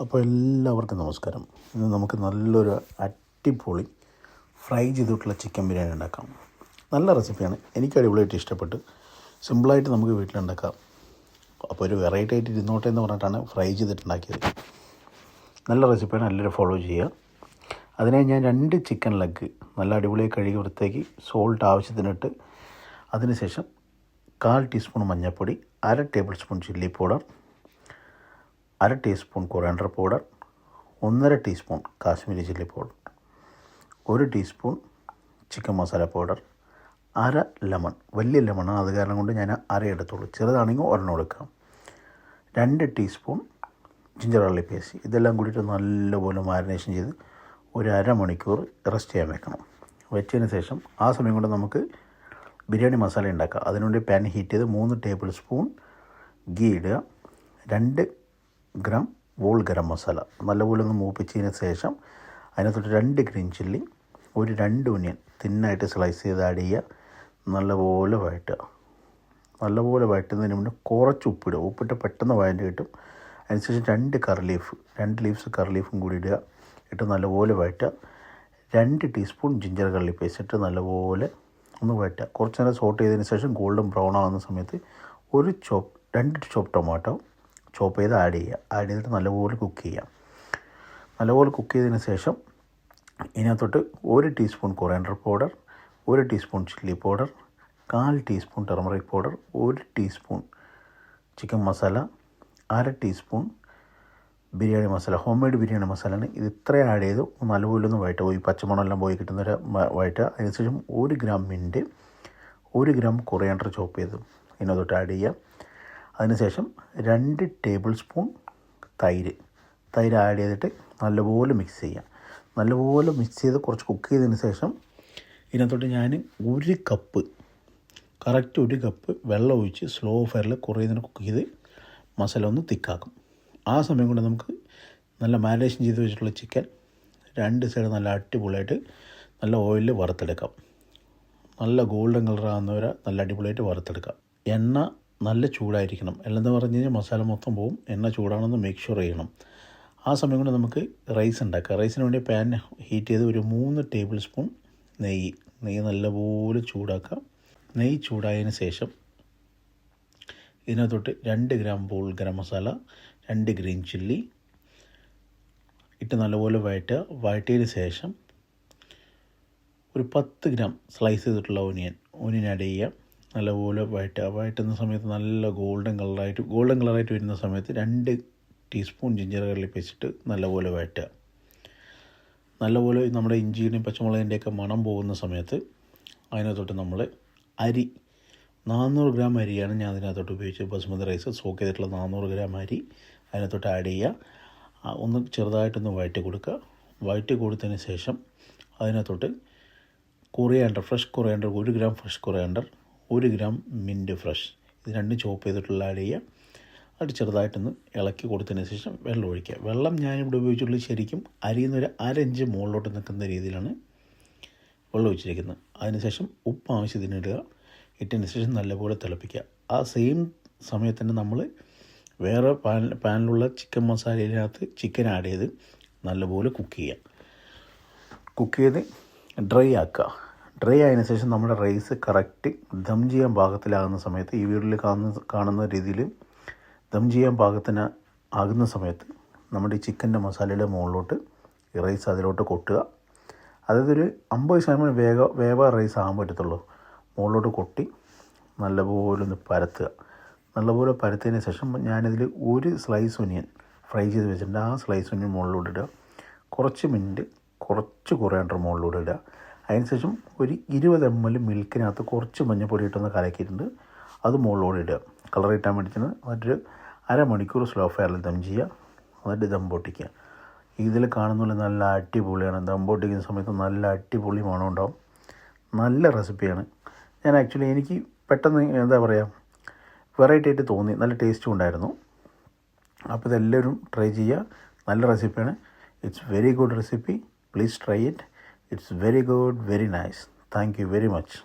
അപ്പോൾ എല്ലാവർക്കും നമസ്കാരം. ഇന്ന് നമുക്ക് നല്ലൊരു അടിപൊളി ഫ്രൈ ചെയ്തിട്ടുള്ള ചിക്കൻ ബിരിയാണി ഉണ്ടാക്കാം. നല്ല റെസിപ്പിയാണ്. എനിക്ക് അടിപൊളിയായിട്ട് ഇഷ്ടപ്പെട്ട്. സിമ്പിളായിട്ട് നമുക്ക് വീട്ടിലുണ്ടാക്കാം അപ്പോൾ ഒരു വെറൈറ്റി ആയിട്ട് ഇരുന്നോട്ടെ എന്ന് പറഞ്ഞിട്ടാണ് ഫ്രൈ ചെയ്തിട്ടുണ്ടാക്കിയത്. നല്ല റെസിപ്പിയാണ്. എല്ലാവരും ഫോളോ ചെയ്യുക. അതിനായി ഞാൻ രണ്ട് ചിക്കൻ ലെഗ് നല്ല അടിപൊളിയായി കഴുകി വൃത്തിയാക്കി സോൾട്ട് ആവശ്യത്തിനിട്ട് അതിനുശേഷം കാൽ ടീസ്പൂൺ മഞ്ഞൾപ്പൊടി അര ടേബിൾ സ്പൂൺ ചില്ലി പൗഡർ അര ടീസ്പൂൺ കൊറിയാണ്ടർ പൗഡർ ഒന്നര ടീസ്പൂൺ കാശ്മീരി ചില്ലി പൗഡർ ഒരു ടീസ്പൂൺ ചിക്കൻ മസാല പൗഡർ അര ലെമൺ വലിയ ലെമണാണ് അത് കാരണം കൊണ്ട് ഞാൻ അര എടുത്തോളൂ ചെറുതാണെങ്കിൽ ഒരെണ്ണം എടുക്കാം. രണ്ട് ടീസ്പൂൺ ജിഞ്ചർ ഗാർലി പേസ്റ്റ്. ഇതെല്ലാം കൂടിയിട്ട് നല്ലപോലെ മാരിനേഷൻ ചെയ്ത് ഒരു അരമണിക്കൂർ റെസ്റ്റ് ചെയ്യാൻ വെക്കണം. വെച്ചതിന് ശേഷം ആ സമയം കൊണ്ട് നമുക്ക് ബിരിയാണി മസാല ഉണ്ടാക്കാം. അതിനുവേണ്ടി പാൻ ഹീറ്റ് ചെയ്ത് മൂന്ന് ടേബിൾ സ്പൂൺ ഗീ ഇടുക. രണ്ട് ഗ്രാം വോൾ ഗരം മസാല. നല്ലപോലെ ഒന്ന് മൂപ്പിച്ചതിന് ശേഷം അതിനകത്തോട്ട് രണ്ട് ഗ്രീൻ ചില്ലി ഒരു രണ്ട് ഒനിയൻ തിന്നായിട്ട് സ്ലൈസ് ചെയ്ത് ആഡ് ചെയ്യുക. നല്ലപോലെ വഴറ്റുക. നല്ലപോലെ വഴറ്റുന്നതിന് മുന്നേ കുറച്ച് ഉപ്പിടുക ഉപ്പിട്ട് പെട്ടെന്ന് വഴറ്റി കിട്ടും. അതിനുശേഷം രണ്ട് കറി ലീഫ് രണ്ട് ലീഫ്സ് കറി ലീഫും കൂടി ഇടുക. ഇട്ട് നല്ലപോലെ വഴറ്റുക. രണ്ട് ടീസ്പൂൺ ജിഞ്ചർ കള്ളി പേസ്റ്റ് ഇട്ട് നല്ലപോലെ ഒന്ന് വഴറ്റുക. കുറച്ച് നേരം സോട്ട് ചെയ്തതിന് ശേഷം ഗോൾഡൻ ബ്രൗൺ ആകുന്ന സമയത്ത് ഒരു ചോപ്പ് രണ്ട് ചോപ്പ് ടൊമാറ്റോ ചോപ്പ് ചെയ്ത് ആഡ് ചെയ്യുക. ആഡ് ചെയ്തിട്ട് നല്ലപോലെ കുക്ക് ചെയ്യാം നല്ലപോലെ കുക്ക് ചെയ്തതിന് ശേഷം ഇതിനകത്തോട്ട് ഒരു ടീസ്പൂൺ കൊറിയാണ്ടർ പൗഡർ ഒരു ടീസ്പൂൺ ചില്ലി പൗഡർ കാൽ ടീസ്പൂൺ ടെർമറിക് പൗഡർ ഒരു ടീസ്പൂൺ ചിക്കൻ മസാല അര teaspoon biryani masala homemade biryani മസാലയാണ് ഇത് ഇത്രയും ആഡ് ചെയ്ത്. നല്ലപോലെ ഒന്ന് വഴറ്റുക. പോയി പച്ചമണമെല്ലാം പോയി കിട്ടുന്നൊരു വഴറ്റുക. അതിനുശേഷം ഒരു ഗ്രാം മിന്റ് ഒരു ഗ്രാം കൊറിയാണ്ടർ ചോപ്പ് ചെയ്ത്. ഇതിനകത്തോട്ട് ആഡ് ചെയ്യുക. അതിനുശേഷം രണ്ട് ടേബിൾ സ്പൂൺ തൈര്. തൈര് ആഡ് ചെയ്തിട്ട് നല്ലപോലെ മിക്സ് ചെയ്യാം. നല്ലപോലെ മിക്സ് ചെയ്ത് കുറച്ച് കുക്ക് ചെയ്തതിന് ശേഷം ഇതിനകത്തോട്ട് ഞാൻ ഒരു കപ്പ് കറക്റ്റ് ഒരു കപ്പ് വെള്ളം ഒഴിച്ച് സ്ലോ ഫയറിൽ കുറേ നേരം കുക്ക് ചെയ്ത് മസാല ഒന്ന് തിക്കാക്കും. ആ സമയം കൊണ്ട് നമുക്ക് നല്ല മാരിനേഷൻ ചെയ്ത് വെച്ചിട്ടുള്ള ചിക്കൻ രണ്ട് സൈഡ് നല്ല അടിപൊളിയായിട്ട് നല്ല ഓയിലിൽ വറുത്തെടുക്കാം. നല്ല ഗോൾഡൻ കളറാകുന്നവരെ നല്ല അടിപൊളിയായിട്ട് വറുത്തെടുക്കാം. എണ്ണ നല്ല ചൂടായിരിക്കണം. അല്ലെന്ന് പറഞ്ഞു കഴിഞ്ഞാൽ മസാല മൊത്തം പോവും. എണ്ണ ചൂടാണെന്ന് മേക്ക് ഷുവർ ചെയ്യണം. ആ സമയം കൊണ്ട് നമുക്ക് റൈസ് ഉണ്ടാക്കാം. റൈസിന് വേണ്ടി പാൻ ഹീറ്റ് ചെയ്ത് ഒരു മൂന്ന് ടേബിൾ സ്പൂൺ നെയ്യ്. നെയ്യ് നല്ലപോലെ ചൂടാക്കാം. നെയ്യ് ചൂടായതിന് ശേഷം ഇതിനകത്തോട്ട് രണ്ട് ഗ്രാം ബോൾ ഗരം മസാല രണ്ട് ഗ്രീൻ ചില്ലി ഇട്ട് നല്ലപോലെ വഴറ്റുക. വഴറ്റിയതിന് ശേഷം ഒരു പത്ത് ഗ്രാം സ്ലൈസ് ചെയ്തിട്ടുള്ള ഓനിയൻ ഓനിയൻ ആഡ് ചെയ്യുക. നല്ലപോലെ വഴറ്റുക വഴറ്റുന്ന സമയത്ത് നല്ല ഗോൾഡൻ കളറായിട്ട് ഗോൾഡൻ കളറായിട്ട് വരുന്ന സമയത്ത് രണ്ട് ടീസ്പൂൺ ജിഞ്ചർ കറി വെച്ചിട്ട് നല്ലപോലെ വഴറ്റുക നല്ലപോലെ നമ്മുടെ ഇഞ്ചിയുടെയും പച്ചമുളകിന്റെയൊക്കെ മണം പോകുന്ന സമയത്ത് അതിനകത്തോട്ട് നമ്മൾ അരി നാനൂറ് ഗ്രാം അരിയാണ് ഞാൻ അതിനകത്തോട്ട് ഉപയോഗിച്ചത്. ബസ്മതി റൈസ് സോക്ക് ചെയ്തിട്ടുള്ള നാനൂറ് ഗ്രാം അരി അതിനകത്തോട്ട് ആഡ് ചെയ്യുക. ഒന്ന് ചെറുതായിട്ടൊന്ന് വഴറ്റി കൊടുക്കുക. വഴറ്റി കൊടുത്തതിന് ശേഷം അതിനകത്തോട്ട് കൊറിയാണ്ടർ ഫ്രഷ് കൊറിയാണ്ടർ ഒരു ഗ്രാം ഫ്രഷ് കൊറിയാണ്ടർ ഒരു ഗ്രാം മിന്റ് ഫ്രഷ്. ഇത് രണ്ടും ചോപ്പ് ചെയ്തിട്ടുള്ള ആഡ് ചെയ്യുക. അത് ചെറുതായിട്ടൊന്ന് ഇളക്കി കൊടുത്തതിന് ശേഷം വെള്ളം ഒഴിക്കുക. വെള്ളം ഞാനിവിടെ ഉപയോഗിച്ചുള്ള ശരിക്കും അരിയിൽ നിന്ന് അരഞ്ച് മുകളിലോട്ട് നിൽക്കുന്ന രീതിയിലാണ് വെള്ളം ഒഴിച്ചിരിക്കുന്നത്. അതിനുശേഷം ഉപ്പ് ആവശ്യത്തിന് ഇടുക. ഇട്ടതിന് ശേഷം നല്ലപോലെ തിളപ്പിക്കുക. ആ സെയിം സമയത്ത് തന്നെ നമ്മൾ വേറെ പാൻ പാനിലുള്ള ചിക്കൻ മസാലയിനകത്ത് ചിക്കൻ ആഡ് ചെയ്ത് നല്ലപോലെ കുക്ക് ചെയ്യുക. കുക്ക് ചെയ്ത് ഡ്രൈ ആക്കുക. ഡ്രൈ ആയതിനു ശേഷം നമ്മുടെ റൈസ് കറക്റ്റ് ദം ചെയ്യാൻ പാകത്തിലാകുന്ന സമയത്ത് ഈ വീടിൽ കാണുന്ന കാണുന്ന രീതിയിൽ ദം ചെയ്യാൻ പാകത്തിന് ആകുന്ന സമയത്ത് നമ്മുടെ ഈ ചിക്കന്റെ മസാലയുടെ മുകളിലോട്ട് ഈ റൈസ് അതിലോട്ട് കൊട്ടുക. അതായത് ഒരു അമ്പത് ശതമാനം വേഗ വേവ റൈസ് ആകാൻ പറ്റത്തുള്ളൂ. മുകളിലോട്ട് കൊട്ടി നല്ലപോലെ ഒന്ന് പരത്തുക. നല്ലപോലെ പരത്തിയതിന് ശേഷം ഞാനിതിൽ ഒരു സ്ലൈസ് ഒനിയൻ ഫ്രൈ ചെയ്ത് വെച്ചിട്ടുണ്ട്. ആ സ്ലൈസ് ഒനിയൻ മുകളിലോട്ട് ഇടുക. കുറച്ച് മിനിറ്റ് കുറച്ച് കുറയാണ്ട് മുകളിലൂടെ ഇടുക. അതിനുശേഷം ഒരു ഇരുപത് എം എൽ മിൽക്കിനകത്ത് കുറച്ച് മഞ്ഞപ്പൊടി ഇട്ടൊന്ന് കലക്കിയിട്ടുണ്ട്. അത് മുകളിലൂടെ ഇടുക. കളർ കിട്ടാൻ വേണ്ടിയിട്ടാണ്. എന്നിട്ടൊരു അരമണിക്കൂർ സ്ലോ ഫയറിൽ ദം ചെയ്യുക. എന്നിട്ട് ദം പൊട്ടിക്കുക. ഇതിൽ കാണുന്ന നല്ല അടിപൊളിയാണ്. ദം പൊട്ടിക്കുന്ന സമയത്ത് നല്ല അടിപൊളി മണം ഉണ്ടാവും. നല്ല റെസിപ്പിയാണ് ഞാൻ ആക്ച്വലി എനിക്ക് പെട്ടെന്ന് എന്താ പറയുക വെറൈറ്റി ആയിട്ട് തോന്നി. നല്ല ടേസ്റ്റും ഉണ്ടായിരുന്നു. അപ്പോൾ ഇതെല്ലാവരും ട്രൈ ചെയ്യുക. നല്ല റെസിപ്പിയാണ് it's very good recipe please try it It's very good, very nice. Thank you very much.